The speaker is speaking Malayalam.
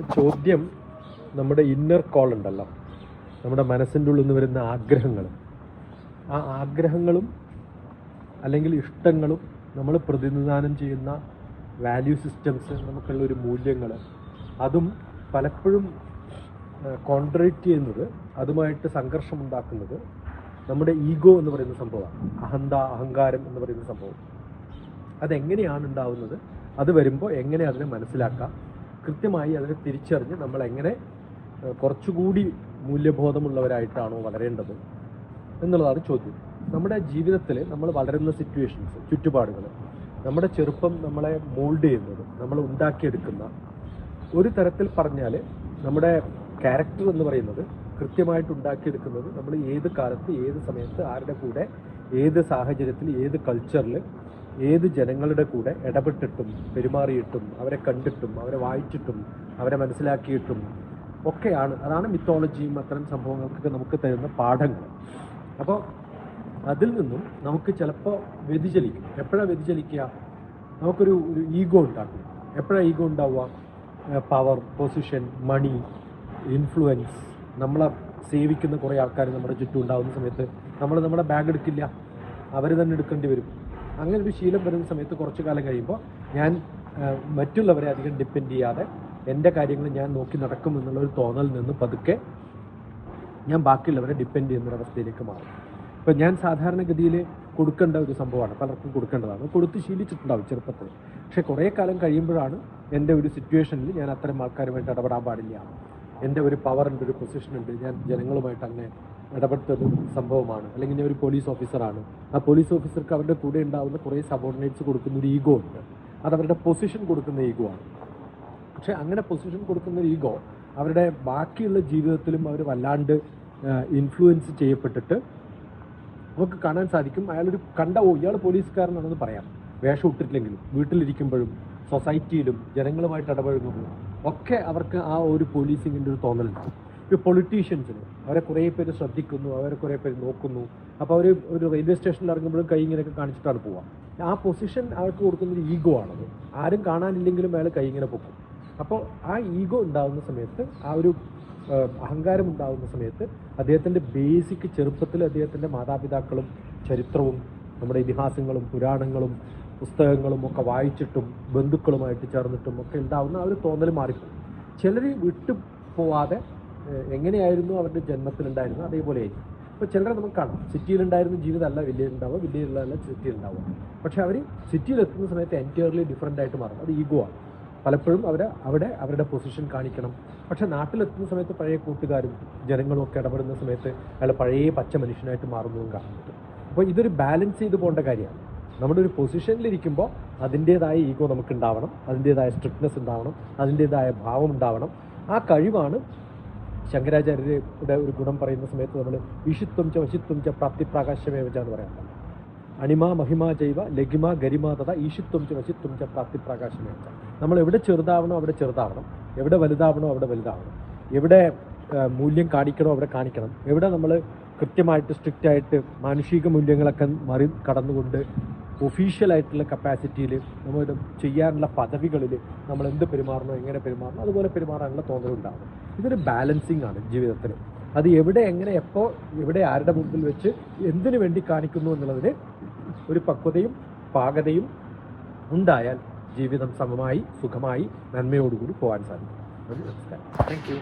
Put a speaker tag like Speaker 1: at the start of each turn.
Speaker 1: ചോദ്യം നമ്മുടെ ഇന്നർ കോൾ ഉണ്ടല്ലോ. നമ്മുടെ മനസ്സിന്റെ ഉള്ളിൽ നിന്ന് വരുന്ന ആഗ്രഹങ്ങൾ. ആ ആഗ്രഹങ്ങളും അല്ലെങ്കിൽ ഇഷ്ടങ്ങളും നമ്മൾ പ്രതിനിധാനം ചെയ്യുന്ന വാല്യൂ സിസ്റ്റംസ് നമുക്കുള്ള ഒരു മൂല്യങ്ങൾ. അതും പലപ്പോഴും കോൺട്രേറ്റ് ചെയ്യുന്നത് അതുമായിട്ട് സംഘർഷം ഉണ്ടാക്കുന്നത് നമ്മുടെ ഈഗോ എന്ന് പറയുന്ന സംഭവമാണ്. അഹന്ത അഹങ്കാരം എന്ന് പറയുന്ന സംഭവം. അതെങ്ങനെയാണ് ഉണ്ടാവുന്നത്? അത് വരുമ്പോൾ എങ്ങനെ അതിനെ മനസ്സിലാക്കാം? കൃത്യമായി അതിനെ തിരിച്ചറിഞ്ഞ് നമ്മൾ എങ്ങനെ കുറച്ചുകൂടി മൂല്യബോധമുള്ളവരായിട്ടാണോ വളരേണ്ടത് എന്നുള്ളതാണ് ചോദ്യം. നമ്മുടെ ജീവിതത്തിൽ നമ്മൾ വളരുന്ന സിറ്റുവേഷൻസ് ചുറ്റുപാടുകൾ നമ്മുടെ ചെറുപ്പം നമ്മളെ മോൾഡ് ചെയ്യുന്നത് നമ്മൾ ഉണ്ടാക്കിയെടുക്കുന്ന ഒരു തരത്തിൽ പറഞ്ഞാൽ നമ്മുടെ ക്യാരക്ടർ എന്ന് പറയുന്നത് കൃത്യമായിട്ട് ഉണ്ടാക്കിയെടുക്കുന്നത് നമ്മൾ ഏത് കാലത്ത് ഏത് സമയത്ത് ആരുടെ കൂടെ ഏത് സാഹചര്യത്തിൽ ഏത് കൾച്ചറിൽ ഏത് ജനങ്ങളുടെ കൂടെ ഇടപെട്ടിട്ടും പെരുമാറിയിട്ടും അവരെ കണ്ടിട്ടും അവരെ വായിച്ചിട്ടും അവരെ മനസ്സിലാക്കിയിട്ടും ഒക്കെയാണ്. അതാണ് മിത്തോളജിയും അത്തരം സംഭവങ്ങൾക്കൊക്കെ നമുക്ക് തരുന്ന പാഠങ്ങൾ. അപ്പോൾ അതിൽ നിന്നും നമുക്ക് ചിലപ്പോൾ വ്യതിചലിക്കും. എപ്പോഴാണ് വ്യതിചലിക്കുക? നമുക്കൊരു ഒരു ഈഗോ ഉണ്ടാക്കും. എപ്പോഴാണ് ഈഗോ ഉണ്ടാവുക? പവർ പൊസിഷൻ മണി ഇൻഫ്ലുവൻസ് നമ്മളെ സേവിക്കുന്ന കുറേ ആൾക്കാർ നമ്മുടെ ചുറ്റും ഉണ്ടാകുന്ന സമയത്ത് നമ്മൾ നമ്മുടെ ബാഗ് എടുക്കില്ല. അവർ തന്നെ എടുക്കേണ്ടി വരും. അങ്ങനെ ഒരു ശീലം വരുന്ന സമയത്ത് കുറച്ചു കാലം കഴിയുമ്പോൾ ഞാൻ മറ്റുള്ളവരെ അധികം ഡിപ്പെൻഡ് ചെയ്യാതെ എന്റെ കാര്യങ്ങൾ ഞാൻ നോക്കി നടക്കും എന്നുള്ള ഒരു തോന്നൽ നിന്ന് പതുക്കെ ഞാൻ ബാക്കിയുള്ളവരെ ഡിപ്പെൻഡ് ചെയ്യുന്ന അവസ്ഥയിലേക്ക് മാറും. ഇപ്പം ഞാൻ സാധാരണഗതിയിൽ കൊടുക്കേണ്ട ഒരു സംഭവമാണ് പലർക്കും കൊടുക്കേണ്ടതാണ്. കൊടുത്ത് ശീലിച്ചിട്ടുണ്ടാവും ചെറുപ്പത്തിൽ. പക്ഷേ കുറേ കാലം കഴിയുമ്പോഴാണ് എന്റെ ഒരു സിറ്റുവേഷനിൽ ഞാൻ അത്തരം ആൾക്കാരുമായിട്ട് ഇടപെടാൻ പാടില്ല. എന്റെ ഒരു പവർ ഉണ്ട് ഒരു പൊസിഷൻ ഉണ്ട്. ഞാൻ ജനങ്ങളുമായിട്ട് അങ്ങനെ ഇടപെട്ടൊരു സംഭവമാണ്. അല്ലെങ്കിൽ ഞാൻ ഒരു പോലീസ് ഓഫീസറാണ് ആ പോലീസ് ഓഫീസർക്ക് അവരുടെ കൂടെ ഉണ്ടാവുന്ന കുറേ സബോർഡിനേറ്റ്സ് കൊടുക്കുന്ന ഒരു ഈഗോ ഉണ്ട്. അത് അവരുടെ പൊസിഷൻ കൊടുക്കുന്ന ഈഗോ ആണ്. പക്ഷെ അങ്ങനെ പൊസിഷൻ കൊടുക്കുന്ന ഒരു ഈഗോ അവരുടെ ബാക്കിയുള്ള ജീവിതത്തിലും അവർ വല്ലാണ്ട് ഇൻഫ്ലുവൻസ് ചെയ്യപ്പെട്ടിട്ട് നമുക്ക് കാണാൻ സാധിക്കും അയാളൊരു കണ്ട ഓ ഇയാൾ പോലീസുകാരനാണെന്ന് പറയാം. വേഷം ഇട്ടിട്ടില്ലെങ്കിലും വീട്ടിലിരിക്കുമ്പോഴും സൊസൈറ്റിയിലും ജനങ്ങളുമായിട്ട് ഇടപഴകുമ്പോഴും ഒക്കെ അവർക്ക് ആ ഒരു പോലീസിങ്ങിന്റെ ഒരു തോന്നലുണ്ടാവും ഇപ്പോൾ പൊളിറ്റീഷ്യൻസിന് അവരെ കുറേ പേര് ശ്രദ്ധിക്കുന്നു അവരെ കുറേ പേര് നോക്കുന്നു. അപ്പോൾ അവർ ഒരു റെയിൽവേ സ്റ്റേഷനിൽ ഇറങ്ങുമ്പോഴും കൈ ഇങ്ങനെയൊക്കെ കാണിച്ചിട്ടാണ് പോവുക ആ പൊസിഷൻ അവർക്ക് കൊടുക്കുന്ന ഒരു ഈഗോ ആണത്. ആരും കാണാനില്ലെങ്കിലും അയാൾ കൈ ഇങ്ങനെ പൊക്കും. അപ്പോൾ ആ ഈഗോ ഉണ്ടാകുന്ന സമയത്ത് ആ ഒരു അഹങ്കാരം ഉണ്ടാകുന്ന സമയത്ത് അദ്ദേഹത്തിന്റെ ബേസിക് ചെറുപ്പത്തിൽ അദ്ദേഹത്തിന്റെ മാതാപിതാക്കളും ചരിത്രവും നമ്മുടെ ഇതിഹാസങ്ങളും പുരാണങ്ങളും പുസ്തകങ്ങളും ഒക്കെ വായിച്ചിട്ടും ബന്ധുക്കളുമായിട്ട് ചേർന്നിട്ടും ഒക്കെ ഉണ്ടാകുന്ന ആ ഒരു തോന്നൽ മാറിപ്പോകും. ചിലർ വിട്ടു പോവാതെ എങ്ങനെയായിരുന്നു അവരുടെ ജന്മത്തിലുണ്ടായിരുന്നു അതേപോലെ ആയിരിക്കും ഇപ്പോൾ ചിലരെ നമുക്ക് കാണാം. സിറ്റിയിലുണ്ടായിരുന്ന ജീവിതമല്ല വില്ലേജ് ഉണ്ടാവുക വില്ലേജിലല്ല സിറ്റിയിൽ ഉണ്ടാവുക പക്ഷെ അവർ സിറ്റിയിൽ എത്തുന്ന സമയത്ത് എന്റയർലി ഡിഫറെന്റ് ആയിട്ട് മാറും. അത് ഈഗോ ആണ്. പലപ്പോഴും അവർ അവിടെ അവരുടെ പൊസിഷൻ കാണിക്കണം. പക്ഷെ നാട്ടിലെത്തുന്ന സമയത്ത് പഴയ കൂട്ടുകാരും ജനങ്ങളും ഒക്കെ ഇടപെടുന്ന സമയത്ത് അയാൾ പഴയ പച്ച മനുഷ്യനായിട്ട് മാറുന്നതും കാണുന്നുണ്ട് അപ്പോൾ ഇതൊരു ബാലൻസ് ചെയ്ത് പോകേണ്ട കാര്യമാണ്. നമ്മുടെ ഒരു പൊസിഷനിലിരിക്കുമ്പോൾ അതിന്റേതായ ഈഗോ നമുക്ക് ഉണ്ടാവണം. അതിന്റേതായ സ്ട്രിക്ട്നെസ് ഉണ്ടാവണം. അതിന്റേതായ ഭാവം ഉണ്ടാവണം. ആ കഴിവാണ് ശങ്കരാചാര്യരുടെ ഒരു ഗുണം പറയുന്ന സമയത്ത് നമ്മൾ വിഷുത്വം ച വശിത്വം ച പ്രാപ്തി പ്രാകാശമേവച എന്ന് അണിമ മഹിമ ജൈവ ലഘിമ ഗരിമ തഥ ഈശുത്വം ച വശിത്വം ച പ്രാപ്തി പ്രാകാശമേവച്ച നമ്മൾ എവിടെ ചെറുതാവണോ അവിടെ ചെറുതാവണം. എവിടെ വലുതാവണോ അവിടെ വലുതാവണം. എവിടെ മൂല്യം കാണിക്കണോ അവിടെ കാണിക്കണം. എവിടെ നമ്മൾ കൃത്യമായിട്ട് സ്ട്രിക്റ്റ് ആയിട്ട് മാനുഷിക മൂല്യങ്ങളൊക്കെ മറി കടന്നുകൊണ്ട് ഒഫീഷ്യലായിട്ടുള്ള കപ്പാസിറ്റിയിൽ നമ്മൾ ചെയ്യാനുള്ള പദവികളിൽ നമ്മൾ എന്ത് പെരുമാറണോ എങ്ങനെ പെരുമാറണം അതുപോലെ പെരുമാറാനുള്ള തോന്നലുണ്ടാവണം. ഇതൊരു ബാലൻസിങ് ആണ് ജീവിതത്തിൽ അത് എവിടെ എങ്ങനെ എപ്പോൾ എവിടെ ആരുടെ മുമ്പിൽ വെച്ച് എന്തിനു വേണ്ടി കാണിക്കുന്നു എന്നുള്ളതിന് ഒരു പക്വതയും പാകതയും ഉണ്ടായാൽ ജീവിതം സമമായി സുഖമായി നന്മയോടുകൂടി പോകാൻ സാധിക്കും. നമസ്കാരം. താങ്ക്